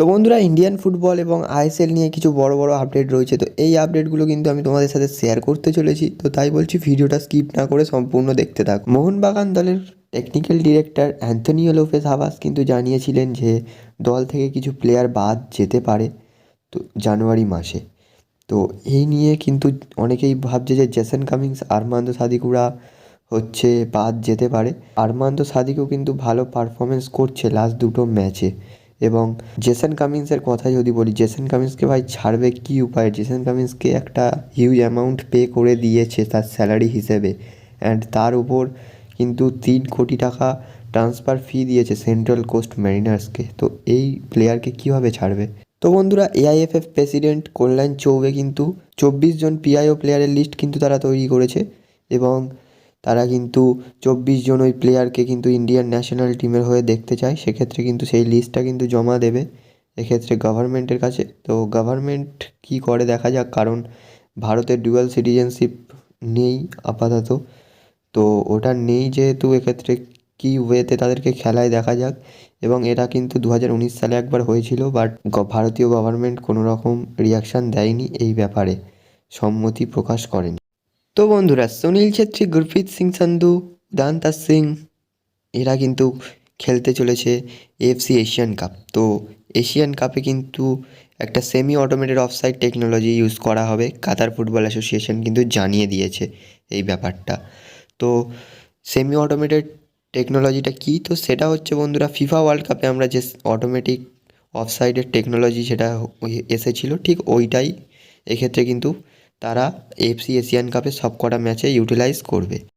তো বন্ধুরা Indian football এবং আইএসএল নিয়ে কিছু বড় বড় আপডেট রয়েছে। তো এই আপডেটগুলো কিন্তু আমি তোমাদের সাথে শেয়ার করতে চলেছি। তো তাই বলছি, ভিডিওটা স্কিপ না করে সম্পূর্ণ দেখতে থাক। মোহনবাগান দলের technical director Antonio Lopez Habas কিন্তু জানিয়েছিলেন যে, দল থেকে কিছু প্লেয়ার বাদ যেতে পারে তো জানুয়ারি মাসে। তো এই নিয়ে কিন্তু অনেকেই ভাবছে যে জেসন কামিংস আরমান্দো সাদিকুরা হচ্ছে বাদ যেতে পারে। আরমান্দো সাদিকও কিন্তু ভালো পারফরমেন্স করছে লাস্ট দুটো ম্যাচে এবং জেসন কামিন্সের কথা যদি বলি জেসন কামিন্সকে ভাই ছাড়বে কী উপায়? জেসন কামিন্সকে একটা হিউজ অ্যামাউন্ট পে করে দিয়েছে তার স্যালারি হিসেবে। অ্যান্ড তার উপর কিন্তু তিন কোটি টাকা ট্রান্সফার ফি দিয়েছে সেন্ট্রাল কোস্ট ম্যারিনার্সকে তো এই প্লেয়ারকে কীভাবে ছাড়বে? তো বন্ধুরা এআইএফএফ প্রেসিডেন্ট কল্যাণ চৌবে কিন্তু চব্বিশ জন পিআইও প্লেয়ারের লিস্ট কিন্তু তারা তৈরি করেছে এবং তারা কিন্তু চব্বিশ জন ওই প্লেয়ারকে কিন্তু ইন্ডিয়ান ন্যাশনাল টিমের হয়ে দেখতে চায়। সেক্ষেত্রে কিন্তু সেই লিস্টটা কিন্তু জমা দেবে। এক্ষেত্রে গভর্নমেন্টের কাছে। তো গভর্নমেন্ট কী করে দেখা যাক, কারণ ভারতের ডুয়াল সিটিজেনশিপ নেই আপাতত। তো ওটা নেই যেহেতু, এক্ষেত্রে কী ওয়েতে তাদেরকে খেলায় দেখা যাক। এবং এটা কিন্তু দু হাজার উনিশ সালে একবার হয়েছিল বাট ভারতীয় গভর্নমেন্ট কোনো রকম রিয়াকশান দেয়নি এই ব্যাপারে। সম্মতি প্রকাশ করেনি। তো বন্ধুরা, সুনীল ছেত্রী, গুরপ্রীত সিং সান্ধু দান্তা সিং, এরা কিন্তু খেলতে চলেছে এফসি এশিয়ান কাপ তো এশিয়ান কাপে কিন্তু একটা semi automated offside technology use করা হবে। কাতার ফুটবল অ্যাসোসিয়েশন কিন্তু জানিয়ে দিয়েছে এই ব্যাপারটা। তো সেমি অটোমেটেড টেকনোলজিটা কী? তো সেটা হচ্ছে বন্ধুরা ফিফা ওয়ার্ল্ড কাপে আমরা যে অটোমেটিক অফসাইডের টেকনোলজি সেটা এসেছিল, ঠিক ওইটাই। এক্ষেত্রে কিন্তু তারা এফসি এশিয়ান কাপে সবকটা ম্যাচে ইউটিলাইজ করবে।